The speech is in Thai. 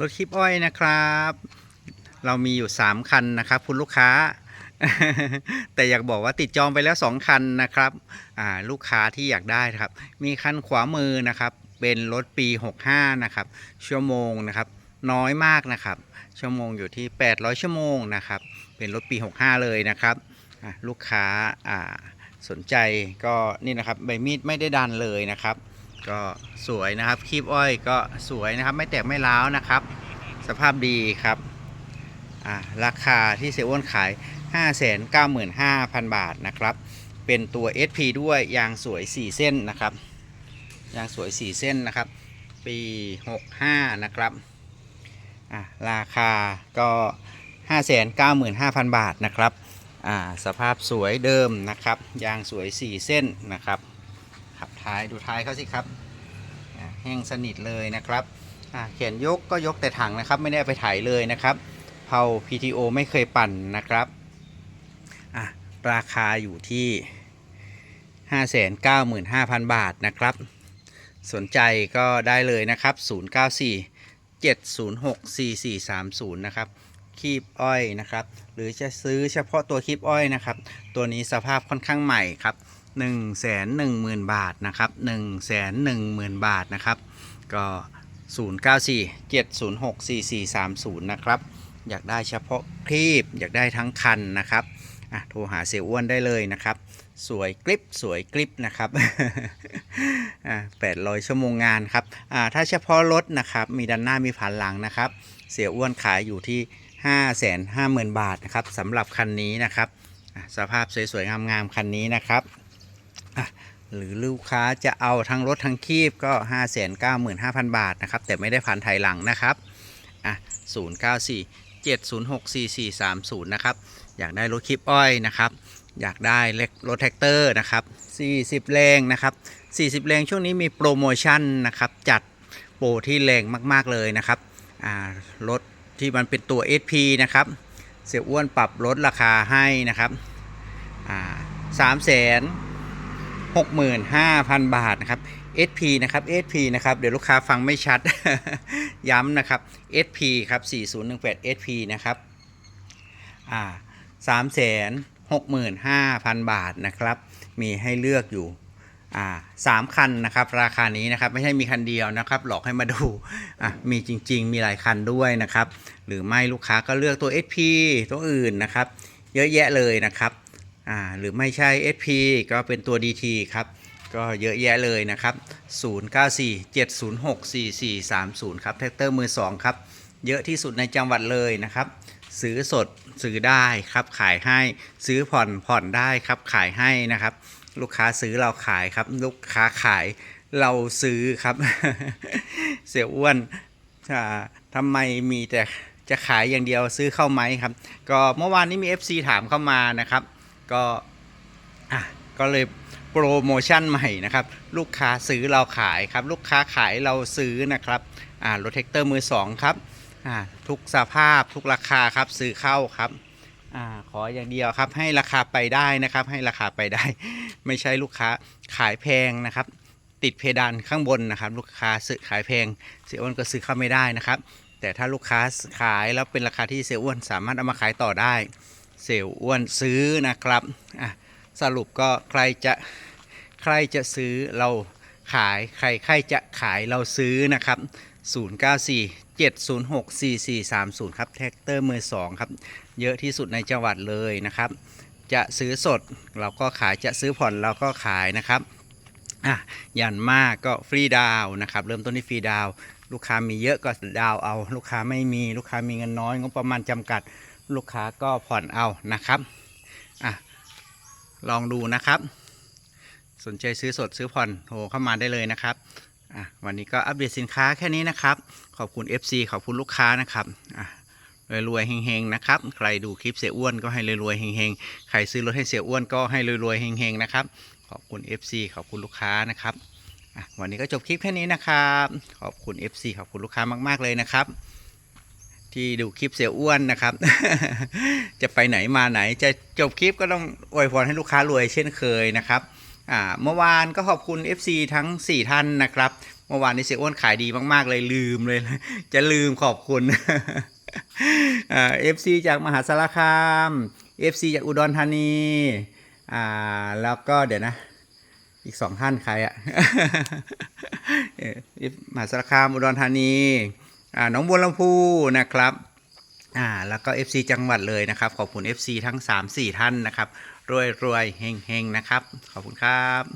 รถคลิปอ้อยนะครับ เรามีอยู่ 3 คันนะครับ คุณลูกค้า แต่อยากบอกว่าติดจองไปแล้ว 2 คันนะครับลูกค้าที่อยากได้ครับ มีคันขวามือนะครับ เป็นรถปี 65 นะครับ ชั่วโมงนะครับ น้อยมากนะครับ ชั่วโมงอยู่ที่ 800 ชั่วโมงนะครับ เป็นรถปี 65 เลยนะครับลูกค้าสนใจก็นี่นะครับใบมีดไม่ได้ดันเลยนะครับ ก็สวยนะครับคีบอ้อยก็สวยนะครับไม่แตกไม่ร้าวนะครับ สภาพดีครับอ่าราคาที่เซลล์อ้วนขาย 595,000 บาทนะครับ เป็นตัว SP ด้วยยางสวย 4 เส้นนะครับยางสวย 4 เส้นนะครับ ปี 65 นะครับอะราคาก็ 595,000 บาทนะครับอ่าสภาพสวยเดิมนะครับ ยางสวย 4 เส้นนะครับ ขับท้ายดูท้ายเขาสิครับแห้งสนิทเลยนะครับเขียนยกก็ยกแต่ถังนะครับ ไม่ได้ไปถ่ายเลยนะครับเผา PTO ไม่เคยปั่นนะครับราคาอยู่ที่ 595,000 บาทนะครับ สนใจก็ได้เลยนะครับ 094 706 4430 นะครับคีบอ้อยนะครับ หรือจะซื้อเฉพาะตัวคีบอ้อยนะครับ ตัวนี้สภาพค่อนข้างใหม่ครับ 1 1 0 0 0 0 บาทนะครับ 1 1 0 0 0 0 บาทนะครับ ก็ 094 706 4430 นะครับ อยากได้เฉพาะคลีบอยากได้ทั้งคันนะครับอะโทรหาเสียอ้วนได้เลยนะครับ สวยกริบสวยกริบนะครับอ่า800 ชั่วโมงงานครับอ่าถ้าเฉพาะรถนะครับมีด้านหน้ามีผ่านหลังนะครับ เสียอ้วนขายอยู่ที่ 550,000 บาทนะครับสำหรับคันนี้นะครับสภาพสวยๆงามๆคันนี้นะครับ หรือลูกค้าจะเอาทั้งรถทั้งคีบก็ 595,000 บาทนะครับ แต่ไม่ได้ผ่านไทยหลังนะครับอะ094 706 4430 นะครับ อยากได้รถคีบอ้อยนะครับ อยากได้รถแท็กเตอร์นะครับ 40 แรงนะครับ 40 แรงช่วงนี้มีโปรโมชั่นนะครับ จัดโปรที่แรงมากๆเลยนะครับอ่ารถที่มันเป็นตัว SP นะครับ เสียอ้วนปรับลดราคาให้นะครับอ่าสามแสน หกหมื่นห้าพันบาทนะครับ SP นะครับ SP นะครับ เดี๋ยวลูกค้าฟังไม่ชัด ย้ำนะครับ SP ครับ 4018 SP นะครับ อ่าสามแสนหกหมื่นห้าพันบาทนะครับ มีให้เลือกอยู่อ่าสามคันนะครับราคานี้นะครับไม่ใช่มีคันเดียวนะครับ หลอกให้มาดูอะมีจริง ๆ มีหลายคันด้วยนะครับ หรือไม่ลูกค้าก็เลือกตัว SP ตัวอื่นนะครับ เยอะแยะเลยนะครับ อ่าหรือไม่ใช่ SP ก็เป็นตัว DT ครับก็เยอะแยะเลยนะครับ 0947064430 ครับแท็กเตอร์มือ 2 ครับ เยอะที่สุดในจังหวัดเลยนะครับ ซื้อสดซื้อได้ครับ ขายให้ซื้อผ่อนผ่อนได้ครับ ขายให้นะครับ ลูกค้าซื้อเราขายครับ ลูกค้าขายเราซื้อครับ เสียอ้วนทำไมมีแต่จะขายอย่างเดียวซื้อเข้าไหมครับ ก็เมื่อวานนี้มี FC ถามเข้ามานะครับ ก็อะก็เลยโปรโมชั่นใหม่นะครับ ลูกค้าซื้อเราขายครับ ลูกค้าขายเราซื้อนะครับอ่ารถแท็กเตอร์มือสองครับอ่าทุกสภาพทุกราคาครับซื้อเข้าครับอ่าขออย่างเดียวครับให้ราคาไปได้นะครับ ให้ราคาไปได้ ไม่ใช่ลูกค้าขายแพงนะครับ ติดเพดานข้างบนนะครับ ลูกค้าซื้อขายแพงเสียอ้วนก็ซื้อเข้าไม่ได้นะครับ แต่ถ้าลูกค้าขายแล้วเป็นราคาที่เสียอ้วนสามารถเอามาขายต่อได้ เสียอ้วนซื้อนะครับสรุปก็ใครจะใครจะซื้อเราขายใครใครจะขายเราซื้อนะครับ 094 706 4430 ครับแท็กเตอร์มือ2ครับ เยอะที่สุดในจังหวัดเลยนะครับ จะซื้อสดเราก็ขายจะซื้อผ่อนเราก็ขายนะครับอะยันมากก็ฟรีดาวนะครับ เริ่มต้นที่ฟรีดาว ลูกค้ามีเยอะก็ดาวเอา ลูกค้าไม่มีลูกค้ามีเงินน้อยงบประมาณจำกัด ลูกค้าก็ผ่อนเอานะครับอะลองดูนะครับ สนใจซื้อสดซื้อผ่อนโทรเข้ามาได้เลยนะครับอะวันนี้ก็อัปเดตสินค้าแค่นี้นะครับ ขอบคุณ FC ขอบคุณลูกค้านะครับอะรวยๆเฮงๆนะครับ ใครดูคลิปเสียอ้วนก็ให้รวยๆเฮงๆ ใครซื้อรถให้เสียอ้วนก็ให้รวยๆเฮงๆนะครับ ขอบคุณ FC ขอบคุณลูกค้านะครับวันนี้ก็จบคลิปแค่นี้นะครับ ขอบคุณ FC ขอบคุณลูกค้ามาก ๆ เลยนะครับ ที่ดูคลิปเสียอ้วนนะครับ จะไปไหนมาไหนจะจบคลิปก็ต้องอวยพรให้ลูกค้ารวยเช่นเคยนะครับเมื่อวานก็ขอบคุณ FC ทั้ง 4 ท่านนะครับ เมื่อวานนี้เสียอ้วนขายดีมากๆเลยลืมเลย จะลืมขอบคุณเอฟซีจากมหาสารคามเอฟซีจากอุดรธานีอ่าแล้วก็เดี๋ยวนะ อีกสองท่านใครอะเอ่อมหาสารคามอุดรธานี หน้องบัวลำพูนะครับอ่าแล้วก็ FC จังหวัดเลยนะครับ ขอบคุณ FC ทั้ง 3-4 ท่านนะครับรวยรวยเฮงเฮงนะครับ ขอบคุณครับ